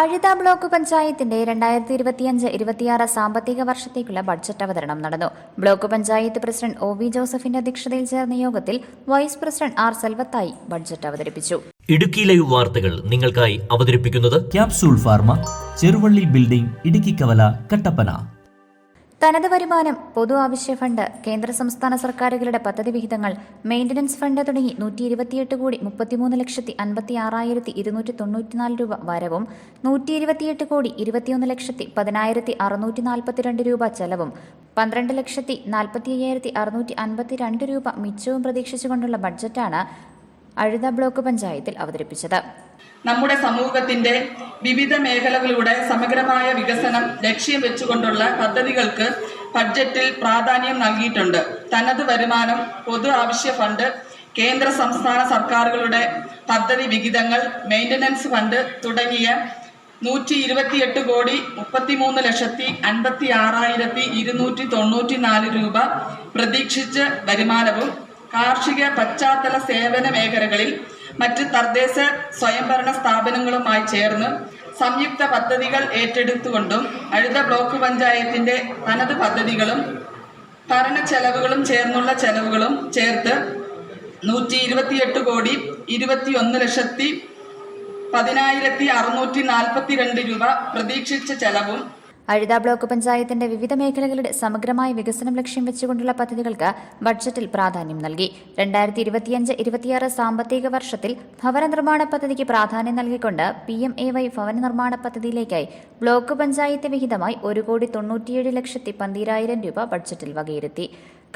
അഴുത block പഞ്ചായത്തിന്റെ രണ്ടായിരത്തി ഇരുപത്തിയഞ്ച് ഇരുപത്തിയാറ് സാമ്പത്തിക വർഷത്തേക്കുള്ള ബഡ്ജറ്റ് അവതരണം നടന്നു. Block panchayat president O V ജോസഫിന്റെ അധ്യക്ഷതയിൽ ചേർന്ന യോഗത്തിൽ വൈസ് പ്രസിഡന്റ് ആർ സെൽവത്തായി ബഡ്ജറ്റ് അവതരിപ്പിച്ചു. ഇടുക്കി ലൈവ് വാർത്തകൾ നിങ്ങൾക്കായി അവതരിപ്പിക്കുന്നത് capsule pharma Cheruvally building Idukki Kavala Kattappana. തനത് വരുമാനം പൊതു ആവശ്യ ഫണ്ട് കേന്ദ്ര സംസ്ഥാന സർക്കാരുകളുടെ പദ്ധതി വിഹിതങ്ങൾ മെയിന്റനൻസ് ഫണ്ട് തുടങ്ങി നൂറ്റി ഇരുപത്തിയെട്ട് കോടി മുപ്പത്തിമൂന്ന് ലക്ഷത്തി അൻപത്തി ആറായിരത്തി ഇരുന്നൂറ്റി തൊണ്ണൂറ്റിനാല് രൂപ വരവും നൂറ്റി ഇരുപത്തിയെട്ട് കോടി ഇരുപത്തിയൊന്ന് ലക്ഷത്തി പതിനായിരത്തി അറുന്നൂറ്റി നാൽപ്പത്തിരണ്ട് രൂപ ചെലവും പന്ത്രണ്ട് ലക്ഷത്തി നാൽപ്പത്തി അയ്യായിരത്തി അറുന്നൂറ്റി അൻപത്തിരണ്ട് രൂപ മിച്ചവും പ്രതീക്ഷിച്ചുകൊണ്ടുള്ള ബഡ്ജറ്റാണ് അഴുത ബ്ലോക്ക് പഞ്ചായത്തിൽ അവതരിപ്പിച്ചത്. നമ്മുടെ സമൂഹത്തിന്റെ വിവിധ മേഖലകളുടെ സമഗ്രമായ വികസനം ലക്ഷ്യം വെച്ചുകൊണ്ടുള്ള പദ്ധതികൾക്ക് ബഡ്ജറ്റിൽ പ്രാധാന്യം നൽകിയിട്ടുണ്ട്. തനത് വരുമാനം പൊതു ആവശ്യ ഫണ്ട് കേന്ദ്ര സംസ്ഥാന സർക്കാരുകളുടെ പദ്ധതി വിഹിതങ്ങൾ മെയിന്റനൻസ് ഫണ്ട് തുടങ്ങിയ നൂറ്റി ഇരുപത്തിയെട്ട് കോടി മുപ്പത്തിമൂന്ന് ലക്ഷത്തി അൻപത്തി ആറായിരത്തി ഇരുന്നൂറ്റി തൊണ്ണൂറ്റി നാല് രൂപ പ്രതീക്ഷിച്ച വരുമാനവും കാർഷിക പശ്ചാത്തല സേവന മേഖലകളിൽ മറ്റ് തദ്ദേശ സ്വയംഭരണ സ്ഥാപനങ്ങളുമായി ചേർന്ന് സംയുക്ത പദ്ധതികൾ ഏറ്റെടുത്തുകൊണ്ടും അഴുത ബ്ലോക്ക് പഞ്ചായത്തിന്റെ തനത് പദ്ധതികളും ഭരണ ചെലവുകളും ചേർന്നുള്ള ചെലവുകളും ചേർത്ത് നൂറ്റി ഇരുപത്തിയെട്ട് കോടി ഇരുപത്തിയൊന്ന് ലക്ഷത്തി പതിനായിരത്തി അറുന്നൂറ്റി നാൽപ്പത്തി രണ്ട് രൂപ പ്രതീക്ഷിച്ച ചെലവും അഴുത ബ്ലോക്ക് പഞ്ചായത്തിന്റെ വിവിധ മേഖലകളുടെ സമഗ്രമായ വികസനം ലക്ഷ്യം വെച്ചുകൊണ്ടുള്ള പദ്ധതികൾക്ക് ബഡ്ജറ്റിൽ പ്രാധാന്യം നൽകി. രണ്ടായിരത്തി ഇരുപത്തിയഞ്ച് ഇരുപത്തിയാറ് സാമ്പത്തിക വർഷത്തിൽ ഭവന നിർമ്മാണ പദ്ധതിക്ക് പ്രാധാന്യം നൽകിക്കൊണ്ട് പി എം എ വൈ ഭവന നിർമ്മാണ പദ്ധതിയിലേക്കായി ബ്ലോക്ക് പഞ്ചായത്ത് വിഹിതമായി ഒരു കോടി തൊണ്ണൂറ്റിയേഴ് ലക്ഷത്തി പന്തിരായിരം രൂപ ബഡ്ജറ്റിൽ വകയിരുത്തി.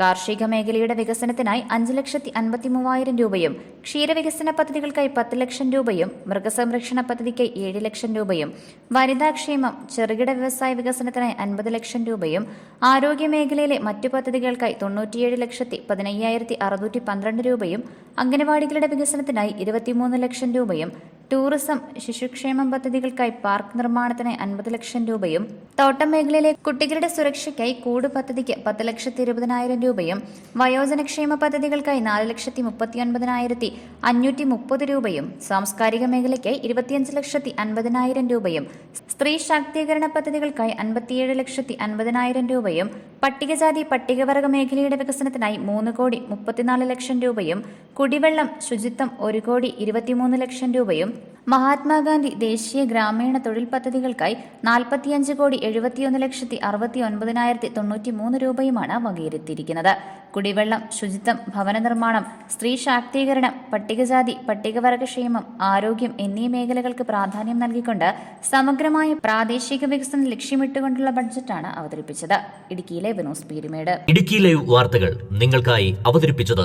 കാർഷിക മേഖലയുടെ വികസനത്തിനായി അഞ്ച് ലക്ഷത്തി അൻപത്തി മൂവായിരം രൂപയും ക്ഷീരവികസന പദ്ധതികൾക്കായി പത്ത് ലക്ഷം രൂപയും മൃഗസംരക്ഷണ പദ്ധതിക്കായി ഏഴ് ലക്ഷം രൂപയും വനിതാക്ഷേമം ചെറുകിട വ്യവസായ വികസനത്തിനായി അൻപത് ലക്ഷം രൂപയും ആരോഗ്യ മേഖലയിലെ മറ്റു പദ്ധതികൾക്കായി തൊണ്ണൂറ്റിയേഴ് ലക്ഷത്തി പതിനയ്യായിരത്തി അറുന്നൂറ്റി പന്ത്രണ്ട് രൂപയും അംഗനവാടികളുടെ വികസനത്തിനായി ഇരുപത്തിമൂന്ന് ലക്ഷം രൂപയും ടൂറിസം ശിശുക്ഷേമ പദ്ധതികൾക്കായി പാർക്ക് നിർമ്മാണത്തിന് അൻപത് ലക്ഷം രൂപയും തോട്ടം മേഖലയിലെ കുട്ടികളുടെ സുരക്ഷയ്ക്കായി കൂട് പദ്ധതിക്ക് പത്ത് ലക്ഷത്തി ഇരുപതിനായിരം രൂപയും വയോജനക്ഷേമ പദ്ധതികൾക്കായി നാല് ലക്ഷത്തി മുപ്പത്തി ഒൻപതിനായിരത്തി അഞ്ഞൂറ്റി മുപ്പത് രൂപയും സാംസ്കാരിക മേഖലയ്ക്കായി ഇരുപത്തിയഞ്ച് ലക്ഷത്തി അൻപതിനായിരം രൂപയും സ്ത്രീ ശാക്തീകരണ പദ്ധതികൾക്കായി അൻപത്തിയേഴ് ലക്ഷത്തി അൻപതിനായിരം രൂപയും പട്ടികജാതി പട്ടികവർഗ മേഖലയുടെ വികസനത്തിനായി മൂന്ന് കോടി മുപ്പത്തിനാല് ലക്ഷം രൂപയും കുടിവെള്ളം ശുചിത്വം ഒരു കോടി ഇരുപത്തിമൂന്ന് ലക്ഷം രൂപയും മഹാത്മാഗാന്ധി ദേശീയ ഗ്രാമീണ തൊഴിൽ പദ്ധതികൾക്കായി നാൽപ്പത്തിയഞ്ച് കോടി എഴുപത്തിയൊന്ന് ലക്ഷത്തി അറുപത്തി ഒൻപതിനായിരത്തി തൊണ്ണൂറ്റി മൂന്ന് രൂപയുമാണ് വകയിരുത്തിയിരിക്കുന്നത്. കുടിവെള്ളം ശുചിത്വം ഭവന നിർമ്മാണം സ്ത്രീ ശാക്തീകരണം പട്ടികജാതി പട്ടികവർഗക്ഷേമം ആരോഗ്യം എന്നീ മേഖലകൾക്ക് പ്രാധാന്യം നൽകിക്കൊണ്ട് സമഗ്രമായ പ്രാദേശിക വികസനം ലക്ഷ്യമിട്ടുകൊണ്ടുള്ള ബഡ്ജറ്റാണ് അവതരിപ്പിച്ചത്. ഇടുക്കിയിലെ വിനോസ് പീരുമേട്. ഇടുക്കി ലൈവ് വാർത്തകൾ നിങ്ങൾക്കായി അവതരിപ്പിച്ചത്